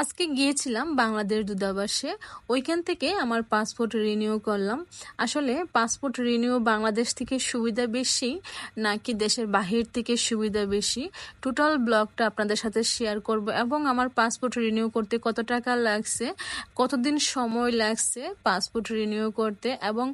আজকে গিয়েছিলাম বাংলাদেশ দূতাবাসে। ওইখান থেকে আমার পাসপোর্ট রিনিউ করলাম। আসলে পাসপোর্ট রিনিউ বাংলাদেশ থেকে সুবিধা বেশি, নাকি দেশের বাহির থেকে সুবিধা বেশি? টোটাল ব্লগটা আপনাদের সাথে শেয়ার করব এবং আমার পাসপোর্ট রিনিউ করতে কত টাকা লাগছে, কতদিন সময় লাগছে পাসপোর্ট রিনিউ করতে এবং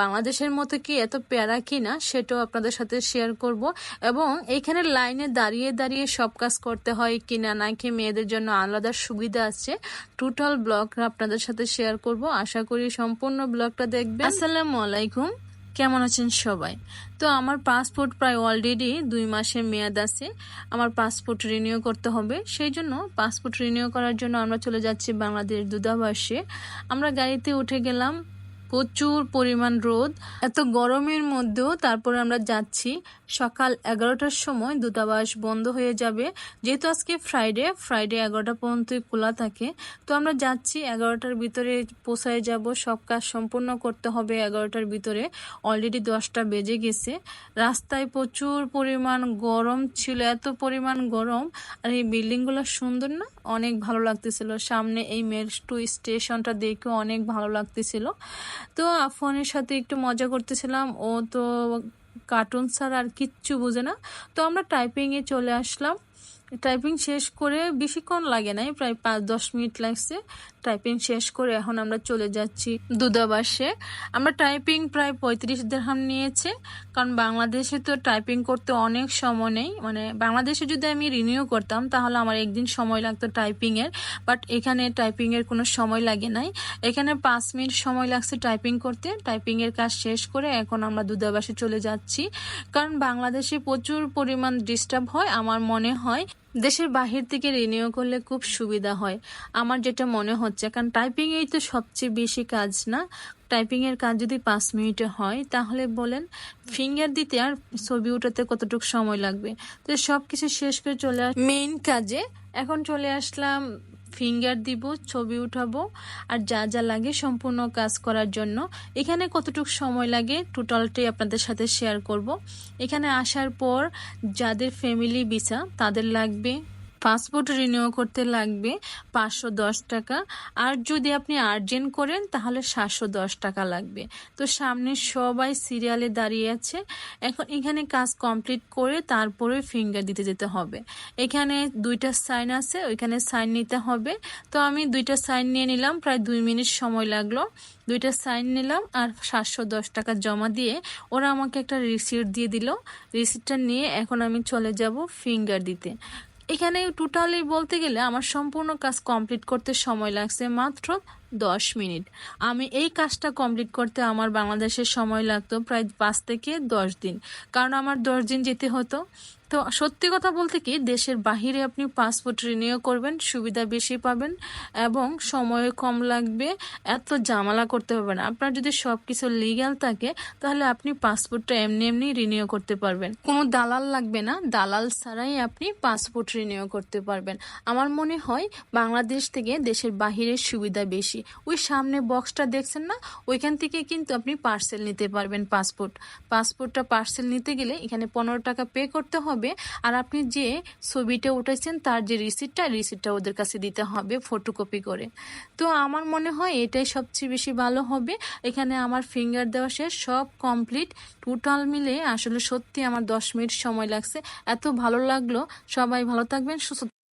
বাংলাদেশের মতো কি এত প্যারা কিনা সেটাও আপনাদের সাথে শেয়ার করব এবং এইখানে লাইনে দাঁড়িয়ে দাঁড়িয়ে সব কাজ করতে হয় কিনা, নাকি মেয়েদের জন্য আলাদা সুবিধা আছে। টোটাল ব্লগ আপনাদের সাথে শেয়ার করব। আশা করি সম্পূর্ণ ব্লগটা দেখবেন। আসসালামু আলাইকুম। কেমন আছেন সবাই? তো আমার পাসপোর্ট প্রায় অলরেডি দুই মাসের মেয়াদ আছে। আমার পাসপোর্ট রিনিউ করতে হবে। সেই জন্য পাসপোর্ট রিনিউ করার জন্য আমরা চলে যাচ্ছি বাংলাদেশ দূতাবাসে। আমরা গাড়িতে উঠে গেলাম। প্রচুর পরিমাণ রোদ। এত গরমের মধ্যেও তারপরে আমরা যাচ্ছি। সকাল এগারোটার সময় দূতাবাস বন্ধ হয়ে যাবে। যেহেতু আজকে ফ্রাইডে ফ্রাইডে এগারোটা পর্যন্তই খোলা থাকে। তো আমরা যাচ্ছি এগারোটার ভিতরে পোষায় যাব। সব কাজ সম্পূর্ণ করতে হবে এগারোটার ভিতরে। অলরেডি দশটা বেজে গেছে। রাস্তায় প্রচুর পরিমাণ গরম ছিল, এত পরিমাণ গরম। আর এই বিল্ডিংগুলো সুন্দর না? অনেক ভালো লাগতেছিল। সামনে এই মেট্রো স্টেশনটা দেখে অনেক ভালো লাগতেছিল। তো ফোনের সাথে একটু মজা করতেছিলাম। ও তো কার্টুন ছাড়া আর কিচ্ছু বোঝে না। তো আমরা টাইপিংয়ে চলে আসলাম। টাইপিং শেষ করে বেশিক্ষণ লাগে নাই, প্রায় পাঁচ দশ মিনিট লাগছে। টাইপিং শেষ করে এখন আমরা চলে যাচ্ছি দুদাবাসে আমরা টাইপিং প্রায় পঁয়ত্রিশ দেড়হাম নিয়েছে, কারণ বাংলাদেশে তো টাইপিং করতে অনেক সময় নেই। মানে বাংলাদেশে যদি আমি রিনিউ করতাম, তাহলে আমার একদিন সময় লাগতো টাইপিংয়ের বাট এখানে টাইপিংয়ের কোনো সময় লাগে নাই। এখানে পাঁচ মিনিট সময় লাগছে টাইপিং করতে। টাইপিংয়ের কাজ শেষ করে এখন আমরা দুদাবাসে চলে যাচ্ছি। কারণ বাংলাদেশে প্রচুর পরিমাণ ডিস্টার্ব হয়, আমার মনে হয়। দেশের বাহির থেকে রিনিউ করলে খুব সুবিধা হয়। আমার যেটা মনে হচ্ছে, কারণ টাইপিংয়েই তো সবচেয়ে বেশি কাজ না? টাইপিংয়ের কাজ যদি পাঁচ মিনিটে হয়, তাহলে বলেন ফিঙ্গার দিতে আর ছবি উঠাতে কতটুকু সময় লাগবে? তো সব কিছু শেষ করে চলে আস মেইন কাজে এখন চলে আসলাম ফিঙ্গার দিব, ছবি উঠাবো, আর যা যা লাগে সম্পূর্ণ কাজ করার জন্য। এখানে কতটুকু সময় লাগে টোটালটাই আপনাদের সাথে শেয়ার করব। এখানে আসার পর যাদের ফ্যামিলি ভিসা তাদের লাগবে পাসপোর্ট রিনিউ করতে লাগবে পাঁচশো দশ টাকা। আর যদি আপনি আর্জেন্ট করেন, তাহলে সাতশো দশ টাকা লাগবে। তো সামনে সবাই সিরিয়ালে দাঁড়িয়ে আছে। এখন এখানে কাজ কমপ্লিট করে তারপরে ফিঙ্গার দিতে যেতে হবে। এখানে দুইটা সাইন আছে, ওইখানে সাইন নিতে হবে। তো আমি দুইটা সাইন নিয়ে নিলাম, প্রায় দুই মিনিট সময় লাগল। দুইটা সাইন নিলাম আর সাতশো দশ টাকা জমা দিয়ে ওরা আমাকে একটা রিসিপ্ট দিয়ে দিল। রিসিপ্টটা নিয়ে এখন আমি চলে যাব ফিঙ্গার দিতে। এখানে টোটালি বলতে গেলে আমার সম্পূর্ণ কাজ কমপ্লিট করতে সময় লাগছে মাত্র দশ মিনিট। আমি এই কাজটা কমপ্লিট করতে আমার বাংলাদেশের সময় লাগতো প্রায় পাঁচ থেকে দশ দিন। কারণ আমার দশ দিন যেতে হতো। তো সত্যি কথা বলতে কি, দেশের বাহিরে আপনি পাসপোর্ট রিনিউ করবেন, সুবিধা বেশি পাবেন এবং সময় কম লাগবে, এত জামালা করতে হবে না। আপনার যদি সব কিছু লিগ্যাল থাকে, তাহলে আপনি পাসপোর্টটা এমনি এমনি রিনিউ করতে পারবেন। কোনো দালাল লাগবে না, দালাল ছাড়াই আপনি পাসপোর্ট রিনিউ করতে পারবেন। আমার মনে হয় বাংলাদেশ থেকে দেশের বাহিরের সুবিধা বেশি। ওই সামনে বক্সটা দেখছেন না? ওইখান থেকে কিন্তু আপনি পার্সেল নিতে পারবেন পাসপোর্ট পাসপোর্টটা পার্সেল নিতে গেলে এখানে পনেরো টাকা পে করতে হবে। আর আপনি যে ছবিটা উঠেছেন, তার যে রিসিপ্টটা রিসিপ্টটা ওদের কাছে দিতে হবে ফটোকপি করে। তো আমার মনে হয় এটাই সবচেয়ে বেশি ভালো হবে। এখানে আমার ফিঙ্গার দেওয়া শেষ, সব কমপ্লিট টোটাল মিলে আসলে সত্যি আমার দশ মিনিট সময় লাগছে। এত ভালো লাগল। সবাই ভালো থাকবেন, সুস্থ